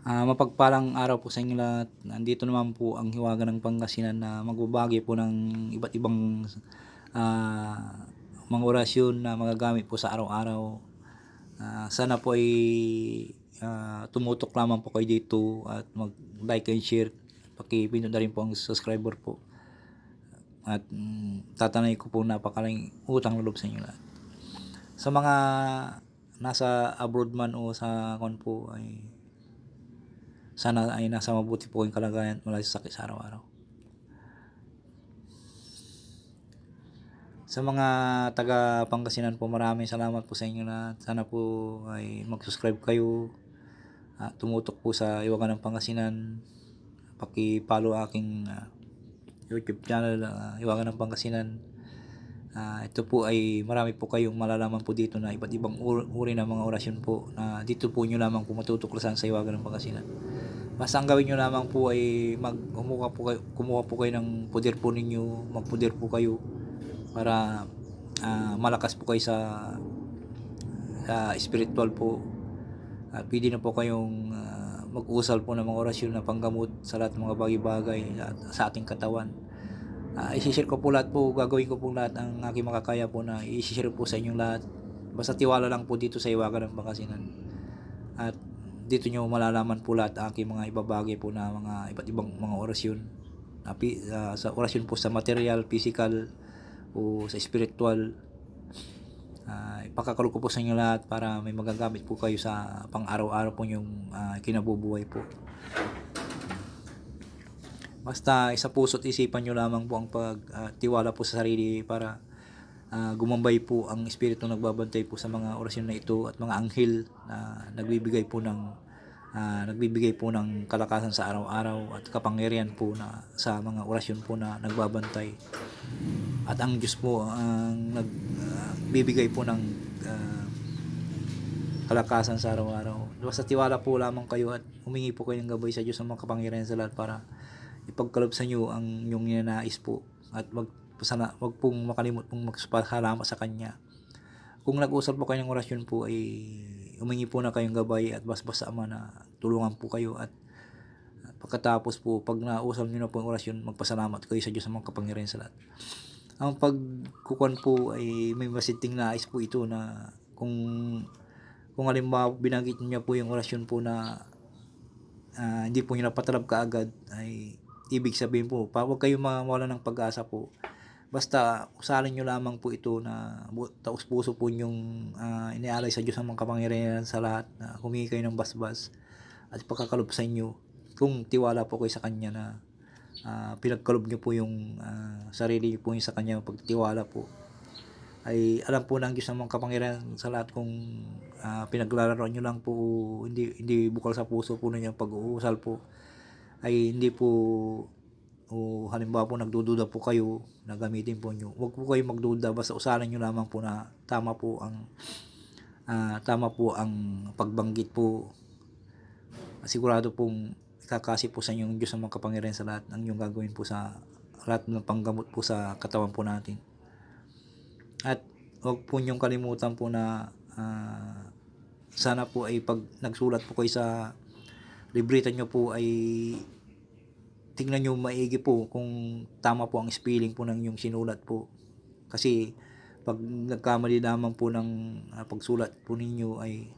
Ah, mapagpalang araw po sa inyo lahat. Nandito naman po ang Hiwaga ng Pangasinan na magbabagi po ng iba't ibang ah, mga orasyon na magagamit po sa araw-araw. Ah, sana po ay ah, tumutok lamang po kayo dito at mag-like and share. Pakipindot na rin po ang subscriber po. At mm, tatanay ko po napakalang utang loob sa inyo lahat. Sa mga nasa abroad man o sa kon po ay sana ay nasa mabuti po yung kalagayan at wala sa sakit sa araw-araw. Sa mga taga Pangasinan po maraming salamat po sa inyo lahat. Sana po ay mag-subscribe kayo. at tumutok po sa Iwagan ng Pangasinan. Paki-follow aking ah, YouTube channel uh, Iwagan ng Pangasinan. Ah, ito po ay marami po kayong malalaman po dito na iba't ibang ur- uri ng mga orasyon po na dito po nyo lamang po matutuklasan sa Iwagan ng Pangasinan. Basta ang gawin nyo lamang po ay mag kumuha po kayo, kumuha po kayo ng puder po ninyo, magpuder po kayo para ah, malakas po kayo sa sa spiritual po. At pwede na po kayong ah, mag-usal po ng mga orasyon na panggamot sa lahat ng mga bagay-bagay sa ating katawan. Uh, isishare ko po lahat po, gagawin ko po lahat ang aking makakaya po na isishare po sa inyong lahat. Basta tiwala lang po dito sa Iwagan ng Pangasinan. At dito nyo malalaman po lahat ang aking mga ibabagay po na mga iba't ibang mga orasyon. Ah, sa orasyon po sa material, physical, o sa spiritual. Uh, ipakakalog ko po sa inyo lahat para may magagamit po kayo sa pang-araw-araw po yung ah, kinabubuhay po. Basta isa puso't isipan nyo lamang po ang pagtiwala po sa sarili para ah, gumambay po ang espiritu nagbabantay po sa mga orasyon na ito at mga anghel na nagbibigay po ng ah, nagbibigay po ng kalakasan sa araw-araw at kapangyarihan po na sa mga orasyon po na nagbabantay. At ang Diyos po ang nagbibigay po ng ah, kalakasan sa araw-araw. Basta tiwala po lamang kayo at humingi po kayo ng gabay sa Diyos sa mga kapangyarihan sa lahat para ipagkaloob sa inyo ang inyong ninanais po at wag sana wag pong makalimot pong magpasalamat sa kanya. Kung nag-usap po kayo ng orasyon po ay humingi po na kayong gabay at basbas sa Ama na tulungan po kayo at at pagkatapos po pag nausap niyo na po ang orasyon magpasalamat kayo sa Diyos sa mga kapangyarihan sa lahat. Ang pagkukuan po ay may masiting nais po ito na kung kung halimbawa binanggit niya po yung orasyon po na ah, hindi po niyo napatalab kaagad ay ibig sabihin po, pa, huwag kayong mawala ng pag-asa po. Basta usalin nyo lamang po ito na taos puso po yung uh, inialay sa Diyos ang mga kapangyarihan sa lahat na humingi kayo ng basbas at pagkakalob sa inyo. Kung tiwala po kayo sa Kanya na uh, pinagkalob nyo po yung ah, sarili nyo po yung sa Kanya pagtiwala po ay alam po ng Diyos ang mga kapangyarihan sa lahat kung uh, pinaglalaro nyo lang po hindi hindi bukal sa puso po ninyo pag-uusal po ay hindi po o halimbawa po nagdududa po kayo na gamitin po nyo. Huwag po kayo magduda basta usalan nyo lamang po na tama po ang ah, tama po ang pagbanggit po. Sigurado pong ikakasi po sa inyong Diyos ang mga kapangyarihan sa lahat ng inyong gagawin po sa lahat ng panggamot po sa katawan po natin. At huwag po niyong kalimutan po na ah, sana po ay pag nagsulat po kayo sa libreta nyo po ay tingnan nyo maigi po kung tama po ang spelling po ng yung sinulat po. Kasi pag nagkamali lamang po ng ah, pagsulat po ninyo ay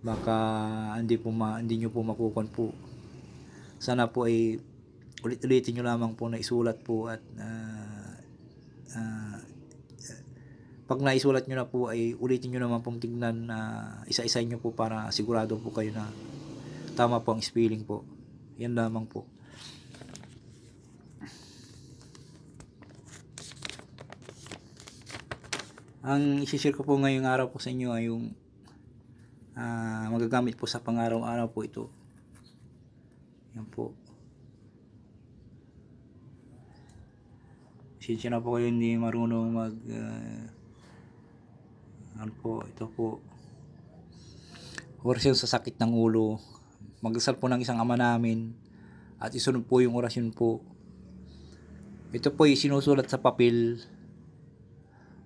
baka hindi po ma, hindi nyo po makukuha po. Sana po ay ulit-ulitin nyo lamang po na isulat po at ah, ah, pag naisulat nyo na po ay ulitin nyo naman pong tignan na isa-isa nyo po para sigurado po kayo na tama po ang spelling po. Yan lamang po. Ang isi-share ko po ngayong araw po sa inyo ay yung ah, magagamit po sa pang-araw-araw po ito. Yan po. Sinsya na po kayo hindi marunong mag ah, ano po, ito po orasyon sa sakit ng ulo magdasal po ng isang ama namin at isunod po yung orasyon po ito po ay sinusulat sa papel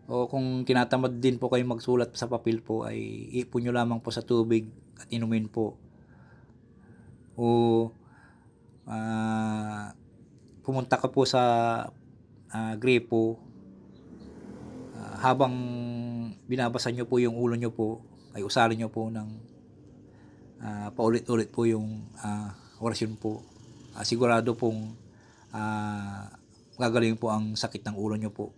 o kung tinatamad din po kayo magsulat sa papel po ay ipon nyo lamang po sa tubig at inumin po. O ah, pumunta ka po sa ah, gripo ah, habang binabasa nyo po yung ulo nyo po ay usalin nyo po ng ah, paulit-ulit po yung ah, orasyon po. Ah, sigurado pong ah, gagaling po ang sakit ng ulo nyo po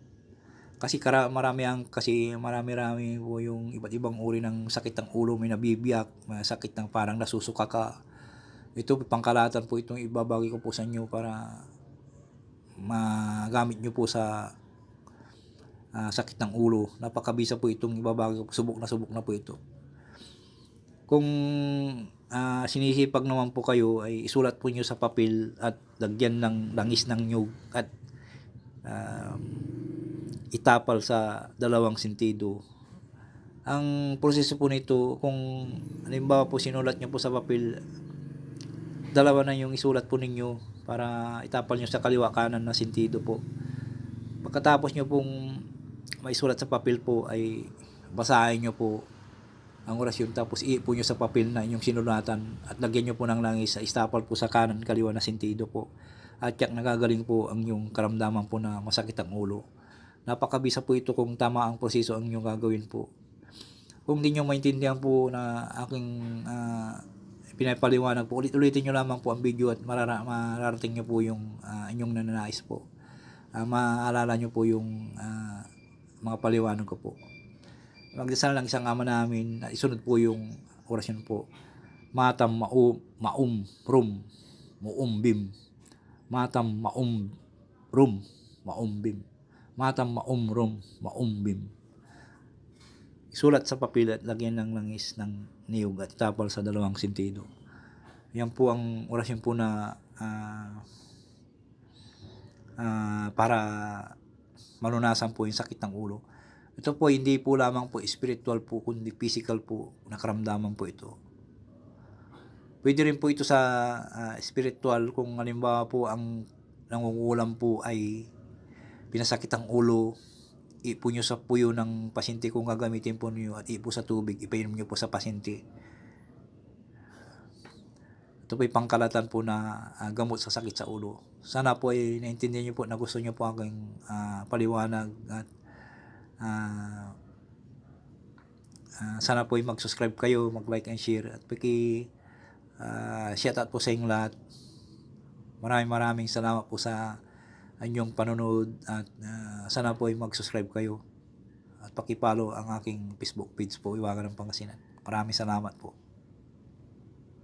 kasi kara, marami ang kasi marami-rami po yung iba't ibang uri ng sakit ng ulo may nabibiyak may sakit ng parang nasusuka ka. Ito pangkalatan po itong ibabagi ko po sa inyo para magamit nyo po sa ah, sakit ng ulo. Napakabisa po itong ibabagi ko. Subok na subok na po ito. Kung ah, sinisipag naman po kayo ay isulat po nyo sa papel at lagyan ng langis ng nyug at ah, itapal sa dalawang sentido. Ang proseso po nito, kung halimbawa po sinulat nyo po sa papel, dalawa na yung isulat po ninyo para itapal nyo sa kaliwa kanan na sentido po. Pagkatapos nyo pong maisulat sa papel po ay basahin nyo po ang orasyon tapos iipo nyo sa papel na inyong sinulatan at lagyan nyo po ng langis sa istapal po sa kanan kaliwa na sentido po at yak nagagaling po ang yung karamdaman po na masakit ang ulo napakabisa po ito kung tama ang proseso ang inyong gagawin po kung di nyo maintindihan po na aking ah, pinapaliwanag po ulit-ulitin nyo lamang po ang video at marara, mararating nyo po yung ah, inyong nananais po Ah, maalala nyo po yung ah, mga paliwanag ko po magdasal lang isang ama namin na isunod po yung orasyon po. Matam maum, maum rum, muumbim. Matam maum rum, maumbim. Matam maum rum, maumbim. Isulat sa papel at lagyan ng langis ng niyog at tapal sa dalawang sentido. Yan po ang orasyon po na ah, ah, para malunasan po yung sakit ng ulo. Ito po hindi po lamang po spiritual po kundi physical po nakaramdaman po ito. Pwede rin po ito sa ah, spiritual kung halimbawa po ang nangungulam po ay pinasakit ang ulo, ipo nyo sa puyo ng pasyente kung gagamitin po niyo at ipo sa tubig, ipainom nyo po sa pasyente. Ito po pangkalatan po na ah, gamot sa sakit sa ulo. Sana po ay naintindihan nyo po na gusto nyo po aking ah, paliwanag at ah, ah, sana po ay mag-subscribe kayo, mag-like and share at paki ah, shout out po sa inyong lahat. Maraming maraming salamat po sa inyong panonood at ah, sana po ay mag-subscribe kayo at paki-follow ang aking Facebook page po, Iwagan ng Pangasinan. Maraming salamat po.